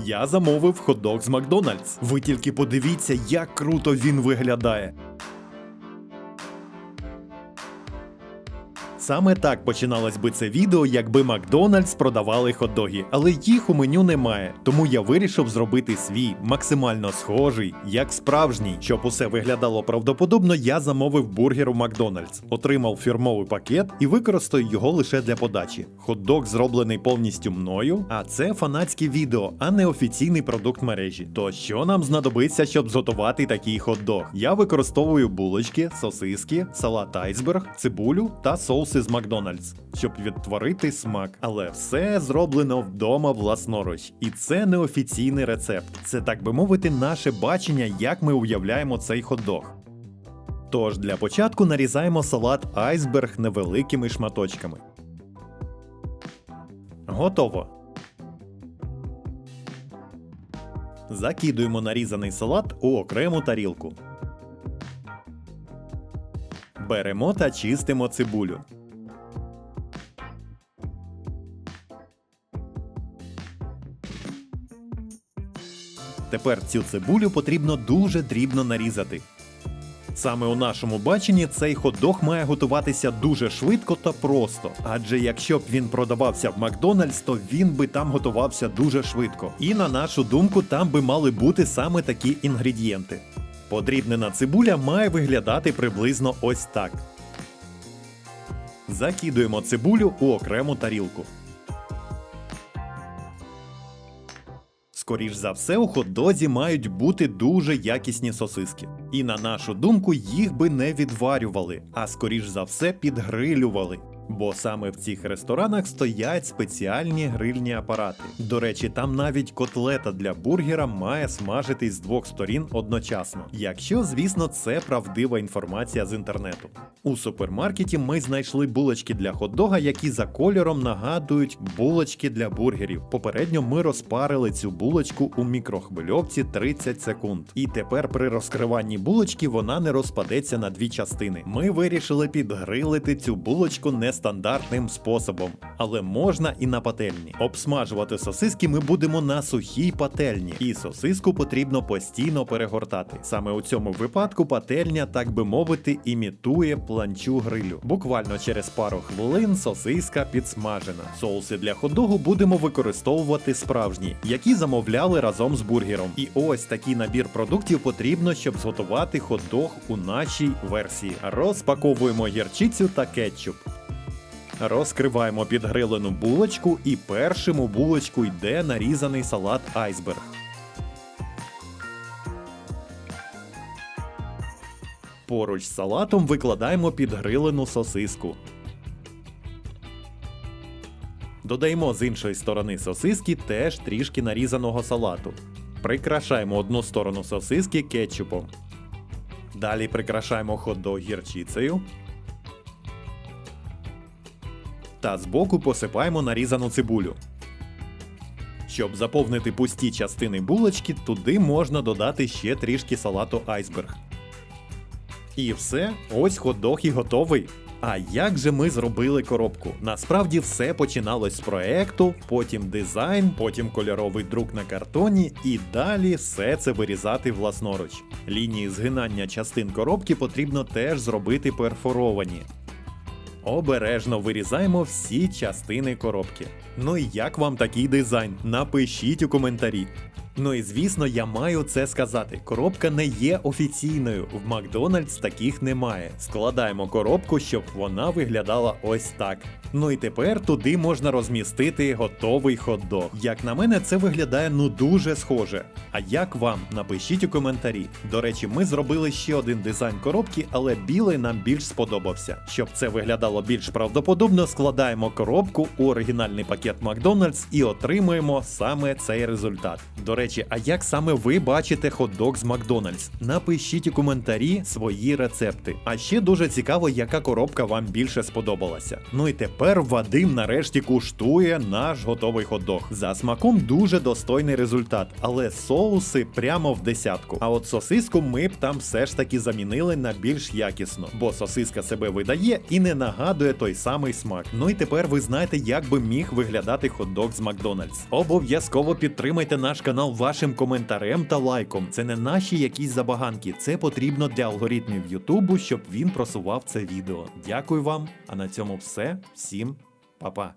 Я замовив хот-дог з Макдональдс. Ви тільки подивіться, як круто він виглядає. Саме так починалось би це відео, якби Макдональдс продавали хот-доги, але їх у меню немає. Тому я вирішив зробити свій максимально схожий, як справжній. Щоб усе виглядало правдоподобно, я замовив бургер у Макдональдс, отримав фірмовий пакет і використаю його лише для подачі. Хот-дог зроблений повністю мною, а це фанатське відео, а не офіційний продукт мережі. То що нам знадобиться, щоб зготувати такий хот-дог? Я використовую булочки, сосиски, салат айсберг, цибулю та соуси з Макдональдс, щоб відтворити смак. Але все зроблено вдома власноруч. І це не офіційний рецепт. Це так би мовити, наше бачення, як ми уявляємо цей хот-дог. Тож для початку нарізаємо салат айсберг невеликими шматочками. Готово. Закидуємо нарізаний салат у окрему тарілку. Беремо та чистимо цибулю. Тепер цю цибулю потрібно дуже дрібно нарізати. Саме у нашому баченні цей хот-дог має готуватися дуже швидко та просто. Адже якщо б він продавався в Макдональдс, то він би там готувався дуже швидко. І на нашу думку, там би мали бути саме такі інгредієнти. Подрібнена цибуля має виглядати приблизно ось так. Закидуємо цибулю у окрему тарілку. Скоріш за все, у хот-дозі мають бути дуже якісні сосиски. І на нашу думку, їх би не відварювали, а скоріш за все підгрилювали. Бо саме в цих ресторанах стоять спеціальні грильні апарати. До речі, там навіть котлета для бургера має смажитись з двох сторін одночасно, якщо, звісно, це правдива інформація з інтернету. У супермаркеті ми знайшли булочки для хот-дога, які за кольором нагадують булочки для бургерів. Попередньо ми розпарили цю булочку у мікрохвильовці 30 секунд. І тепер при розкриванні булочки вона не розпадеться на дві частини. Ми вирішили підгрилити цю булочку нестандартним способом, але можна і на пательні. Обсмажувати сосиски ми будемо на сухій пательні, і сосиску потрібно постійно перегортати. Саме у цьому випадку пательня, так би мовити, імітує планчу грилю. Буквально через пару хвилин сосиска підсмажена. Соуси для хот-догу будемо використовувати справжні, які замовляли разом з бургером. І ось такий набір продуктів потрібно, щоб зготувати хот-дог у нашій версії. Розпаковуємо гірчицю та кетчуп. Розкриваємо підгрилену булочку і першим у булочку йде нарізаний салат айсберг. Поруч з салатом викладаємо підгрилену сосиску. Додаємо з іншої сторони сосиски теж трішки нарізаного салату. Прикрашаємо одну сторону сосиски кетчупом. Далі прикрашаємо хот-дог гірчицею. Та збоку посипаємо нарізану цибулю. Щоб заповнити пусті частини булочки, туди можна додати ще трішки салату айсберг. І все, ось хот-дог і готовий. А як же ми зробили коробку? Насправді все починалось з проекту, потім дизайн, потім кольоровий друк на картоні, і далі все це вирізати власноруч. Лінії згинання частин коробки потрібно теж зробити перфоровані. Обережно вирізаємо всі частини коробки. Ну і як вам такий дизайн? Напишіть у коментарі. Ну і звісно, я маю це сказати. Коробка не є офіційною. В Макдональдс таких немає. Складаємо коробку, щоб вона виглядала ось так. Ну і тепер туди можна розмістити готовий хот-дог. Як на мене, це виглядає ну дуже схоже. А як вам? Напишіть у коментарі. До речі, ми зробили ще один дизайн коробки, але білий нам більш сподобався. Щоб це виглядало більш правдоподобно, складаємо коробку у оригінальний пакет Макдональдс і отримуємо саме цей результат. До речі, речі, а як саме ви бачите хот-дог з Макдональдс? Напишіть у коментарі свої рецепти. А ще дуже цікаво, яка коробка вам більше сподобалася. Ну і тепер Вадим нарешті куштує наш готовий хот-дог. За смаком дуже достойний результат, але соуси прямо в десятку. А от сосиску ми б там все ж таки замінили на більш якісно, бо сосиска себе видає і не нагадує той самий смак. Ну і тепер ви знаєте, як би міг виглядати хот-дог з Макдональдс. Обов'язково підтримайте наш канал вашим коментарем та лайком. Це не наші якісь забаганки, це потрібно для алгоритмів Ютубу, щоб він просував це відео. Дякую вам. А на цьому все. Всім па-па.